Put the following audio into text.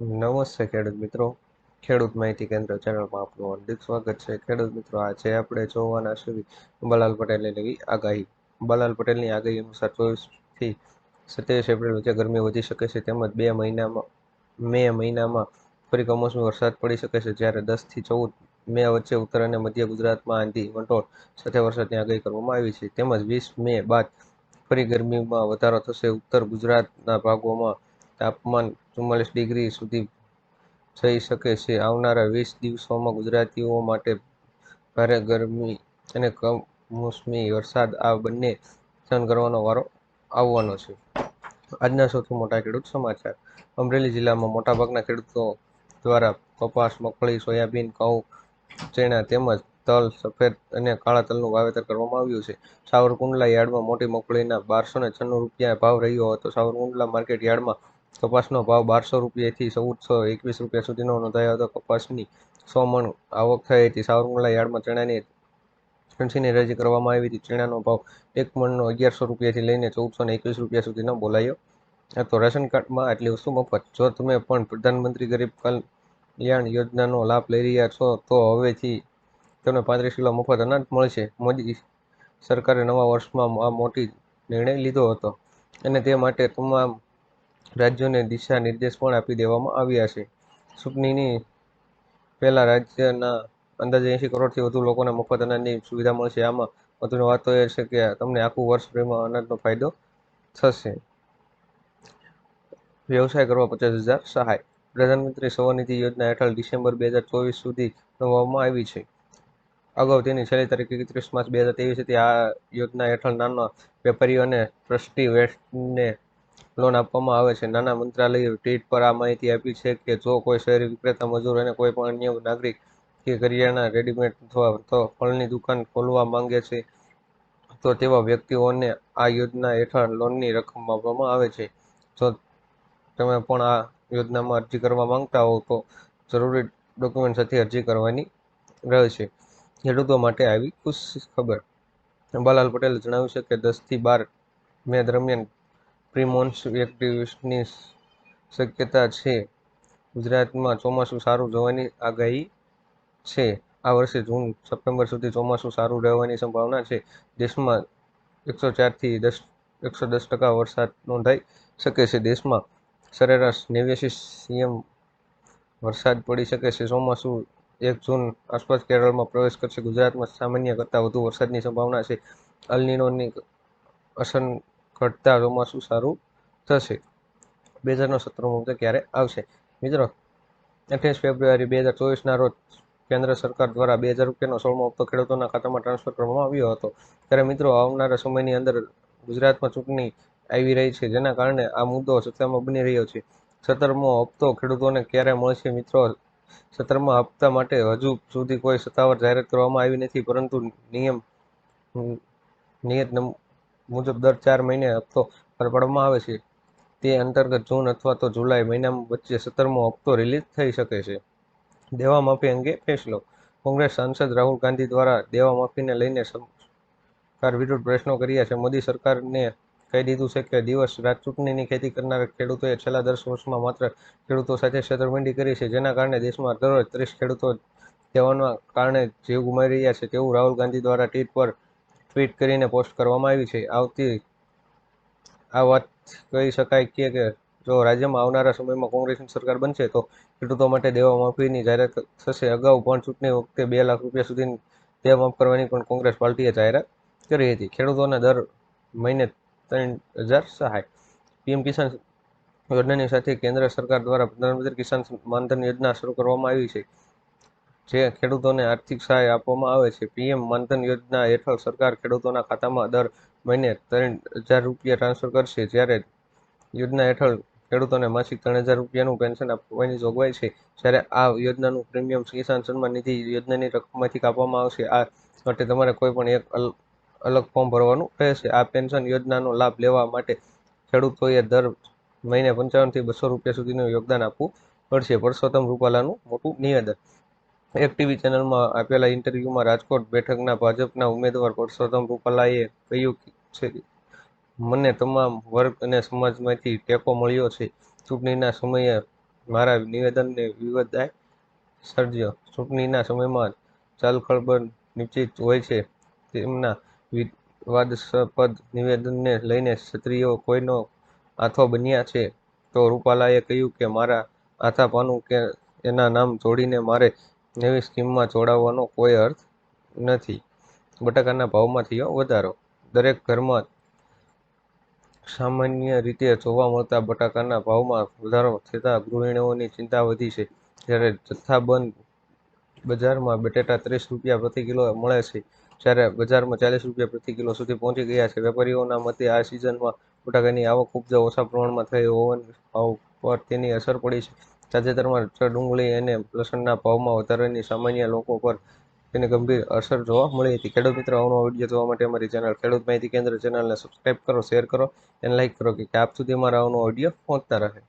નમસ્તે ખેડૂત મિત્રો. ખેડૂત માહિતી કેન્દ્ર ચેનલમાં આપનું હાર્દિક સ્વાગત છે. ખેડૂત મિત્રો, આજે આપણે જોવાના છીએ બલાલ પટેલની નવી આગાહી. બલાલ પટેલની આગાહી અનુસાર ચોવીસથી સત્યાવીસ એપ્રિલ વચ્ચે ગરમી વધી શકે છે. તેમજ બે મહિનામાં, મે મહિનામાં ફરી કમોસમી વરસાદ પડી શકે છે. જ્યારે દસથી ચૌદ મે વચ્ચે ઉત્તર અને મધ્ય ગુજરાતમાં આંધી, વંટોળ સાથે વરસાદની આગાહી કરવામાં આવી છે. તેમજ વીસ મે બાદ ફરી ગરમીમાં વધારો થશે. ઉત્તર ગુજરાતના ભાગોમાં તાપમાન ચુમ્માલીસ ડિગ્રી સુધી થઈ શકે છે. આવનારા વીસ દિવસોમાં ગુજરાતીઓ માટે ભારે ગરમી અને કમોસમી વરસાદ આ બંને સહન કરવાનો વારો આવવાનો છે. આજના સૌથી મોટા ખેડૂત સમાચાર. અમરેલી જિલ્લામાં મોટાભાગના ખેડૂતો દ્વારા કપાસ, મગફળી, સોયાબીન, ઘઉં, ચણા તેમજ તલ, સફેદ અને કાળા તલનું વાવેતર કરવામાં આવ્યું છે. સાવરકુંડલા યાર્ડમાં મોટી મગફળીના બારસો ને છન્નું રૂપિયા ભાવ રહ્યો હતો. સાવરકુંડલા માર્કેટ યાર્ડમાં કપાસનો ભાવ બારસો રૂપિયાથી ચૌદસો એકવીસ રૂપિયા સુધીનો નોંધાયો હતો. કપાસની સો મણ આવક થઈ હતી. સાવરકુંડલા યાર્ડમાં ચણાની ફેન્સીની રજી કરવામાં આવી હતી. ચણાનો ભાવ એક મણનો અગિયારસો રૂપિયાથી લઈને ચૌદસો ને એકવીસ રૂપિયા સુધીનો બોલાયો હતો. રેશન કાર્ડમાં આટલી વસ્તુ મફત? જો તમે પણ પ્રધાનમંત્રી ગરીબ કલ્યાણ યોજનાનો લાભ લઈ રહ્યા છો, તો હવેથી તમને પાંત્રીસ કિલો મફત અનાજ મળશે. મોદી સરકારે નવા વર્ષમાં આ મોટી નિર્ણય લીધો હતો અને તે માટે તમામ રાજ્યોને દિશા નિર્દેશ પણ આપી દેવામાં આવ્યા છે. ચૂંટણીની પહેલા રાજ્યના અંદાજે એંશી કરોડથી વધુ લોકોને મફત અનાજની સુવિધા મળશે. આમાં મહત્વની વાત તો એ છે કે તમને આખું વર્ષ પ્રેમમાં અનાજનો ફાયદો થશે. વ્યવસાય કરવા પચાસ હજાર સહાય. પ્રધાનમંત્રી સ્વનિધિ યોજના હેઠળ ડિસેમ્બર બે હજાર ચોવીસ સુધી બનાવવામાં આવી છે. અગાઉ તેની છેલ્લી તારીખ એકત્રીસ માર્ચ બે હજાર ત્રેવીસ હતી. આ યોજના હેઠળ નાના વેપારીઓ અને ટ્રસ્ટી વેસ્ટને લોન આપવામાં આવે છે. નાના મંત્રાલયે ટ્વીટ પર આ માહિતી આપી છે કે જો કોઈ શહેરી વિક્રેતા, મજૂર અને કોઈ પણ અન્ય નાગરિક કે કરિયાણા રેડીમેડ અથવા તો ફળની દુકાન ખોલવા માંગે છે, તો તેવા વ્યક્તિઓને આ યોજના હેઠળ લોનની રકમ આપવામાં આવે છે. જો તમે પણ આ યોજનામાં અરજી કરવા માંગતા હો, તો જરૂરી ડોક્યુમેન્ટ સાથે અરજી કરવાની રહેશે ખેડૂતો માટે આવી ખુશ ખબર. અંબાલાલ પટેલે જણાવ્યું છે કે દસથી બાર મે દરમિયાન પ્રિમોન્સૂન એક્ટિવિટીની શક્યતા છે. ગુજરાતમાં ચોમાસું સારું જવાની આગાહી છે. આ વર્ષે જૂન, સપ્ટેમ્બર સુધી ચોમાસું સારું રહેવાની સંભાવના છે. દેશમાં એકસો ચારથી દસ, એકસો દસ ટકા વરસાદ નોંધાઈ શકે છે. દેશમાં સરેરાશ નેવ્યાસી સીએમ વરસાદ પડી શકે છે. ચોમાસું એક જૂન આસપાસ કેરળમાં પ્રવેશ કરશે. ગુજરાતમાં સામાન્ય કરતાં વધુ વરસાદની સંભાવના છે. અલનીનોની અસર ઘટતા ચોમાસું સારું થશે? બે હજારનો સત્રમો મુદ્દો ક્યારે આવશે? મિત્રો, અઠ્યાવીસ ફેબ્રુઆરી બે હજાર ચોવીસના રોજ કેન્દ્ર સરકાર દ્વારા બે હજાર રૂપિયાનો સોળમો હપ્તો ખેડૂતોના ખાતામાં ટ્રાન્સફર કરવામાં આવ્યો હતો. ત્યારે મિત્રો, આવનારા સમયની અંદર ગુજરાતમાં ચૂંટણી આવી રહી છે, જેના કારણે આ મુદ્દો સત્તામાં બની રહ્યો છે. સત્તરમો હપ્તો ખેડૂતોને ક્યારે મળશે મિત્રો? સત્તરમા હપ્તા માટે હજુ સુધી કોઈ સત્તાવાર જાહેરાત કરવામાં આવી નથી, પરંતુ નિયમ, નિયત મુજબ દર ચાર મહિને હપ્તો ભરપાડવામાં આવે છે. તે અંતર્ગત જૂન અથવા તો જુલાઈ મહિના વચ્ચે સત્તરમો હપ્તો રિલીઝ થઈ શકે છે. દેવા માફી અંગે ફેસલો કોંગ્રેસ સાંસદ રાહુલ ગાંધી દ્વારા દેવા માફીને લઈને સરકાર વિરુદ્ધ પ્રશ્નો કર્યા છે. મોદી સરકારને કહી દીધું છે કે દિવસ રાત ચૂંટણીની ખેતી કરનારા ખેડૂતોએ છેલ્લા દસ વર્ષમાં માત્ર ખેડૂતો સાથે છેતરપિંડી કરી છે. જેના કારણે દેશમાં દરરોજ ત્રીસ ખેડૂતો દેવાના કારણે જીવ ગુમાવી રહ્યા છે. તેવું રાહુલ ગાંધી દ્વારા ટ્વીટ પર ટ્વીટ કરીને પોસ્ટ કરવામાં આવી છે. આવતી આ વાત કહી શકાય કે જો રાજ્યમાં આવનારા સમયમાં કોંગ્રેસની સરકાર બનશે તો ખેડૂતો માટે દેવા માફીની જાહેરાત થશે. અગાઉ પણ ચૂંટણી વખતે બે લાખ રૂપિયા સુધીની દેવા માફ કરવાની પણ કોંગ્રેસ પાર્ટીએ જાહેરાત કરી હતી. ખેડૂતોને દર મહિને ત્રણ હજાર સહાય. પીએમ કિસાન યોજનાની સાથે કેન્દ્ર સરકાર દ્વારા પ્રધાનમંત્રી કિસાન માનધન યોજના શરૂ કરવામાં આવી છે. જે ખેડૂતોને આર્થિક સહાય આપવામાં આવે છે, પીએમ માનધન યોજના હેઠળ સરકાર ખેડૂતોના ખાતામાં દર મહિને ત્રણ હજાર રૂપિયા ટ્રાન્સફર કરશે. જ્યારે યોજના હેઠળ ખેડૂતોને માસિક ત્રણ હજાર રૂપિયાનું પેન્શન આપવાની જોગવાઈ છે, જ્યારે આ યોજનાનું પ્રીમિયમ કિસાન સન્માન નિધિ યોજનાની રકમમાંથી કાપવામાં આવશે. આ માટે તમારે કોઈ પણ એક અલગ ફોર્મ ભરવાનું રહેશે. આ પેન્શન યોજનાનો લાભ લેવા માટે ખેડૂતોએ દર મહિને પંચાવનથી બસો રૂપિયા સુધીનું યોગદાન આપવું પડશે. પરસોત્તમ રૂપાલાનું મોટું નિવેદન. એક ટીવી ચેનલમાં આપેલા ઇન્ટરવ્યુમાં રાજકોટ બેઠકના ભાજપના ઉમેદવાર પરસોત્તમ રૂપાલાએ કહ્યું છે, મને તમામ વર્ગ અને સમાજમાંથી ટેકો મળ્યો છે. ચૂંટણીના સમયે મારા નિવેદનને વિવાદાય સર્જ્યો. ચૂંટણીના સમયમાં ચાલખળબળ નિશ્ચિત હોય છે. તેમના વિવાદસ્પદ નિવેદનને લઈને ક્ષત્રિયો કોઈનો આથો બન્યા છે. તો રૂપાલાએ કહ્યું કે, મારા આથાપાનું કે, એના નામ જોડીને મારે નવી સ્કીમમાં જોડાવાનો કોઈ અર્થ નથી. બટાકાના ભાવમાં થયો વધારો. દરેક ઘરમાં સામાન્ય રીતે જોવા મળતા બટાકાના ભાવમાં વધારો થતાં ગૃહિણીઓની ચિંતા વધી છે. જ્યારે જથ્થાબંધ બજારમાં બટેટા ત્રીસ રૂપિયા પ્રતિ કિલો મળે છે, જ્યારે બજારમાં ચાલીસ રૂપિયા પ્રતિ કિલો સુધી પહોંચી ગયા છે. વેપારીઓના મતે આ સિઝનમાં બટાકાની આવક ઉપજા ઓછા પ્રમાણમાં થઈ હોવાની ભાવ પર તેની અસર પડી છે. તાજેતરમાં ડુંગળી અને લસણના ભાવમાં વધારાની સામાન્ય લોકો પર તેની ગંભીર અસર જોવા મળી હતી. ખેડૂત મિત્રો આવનો વીડિયો જોવા માટે અમારી ચેનલ ખેડૂત માહિતી કેન્દ્ર ચેનલને સબસ્ક્રાઈબ કરો શેર કરો અને લાઇક કરો કે આપ સુધી મારા આવનો વીડિયો પહોંચતા રહે.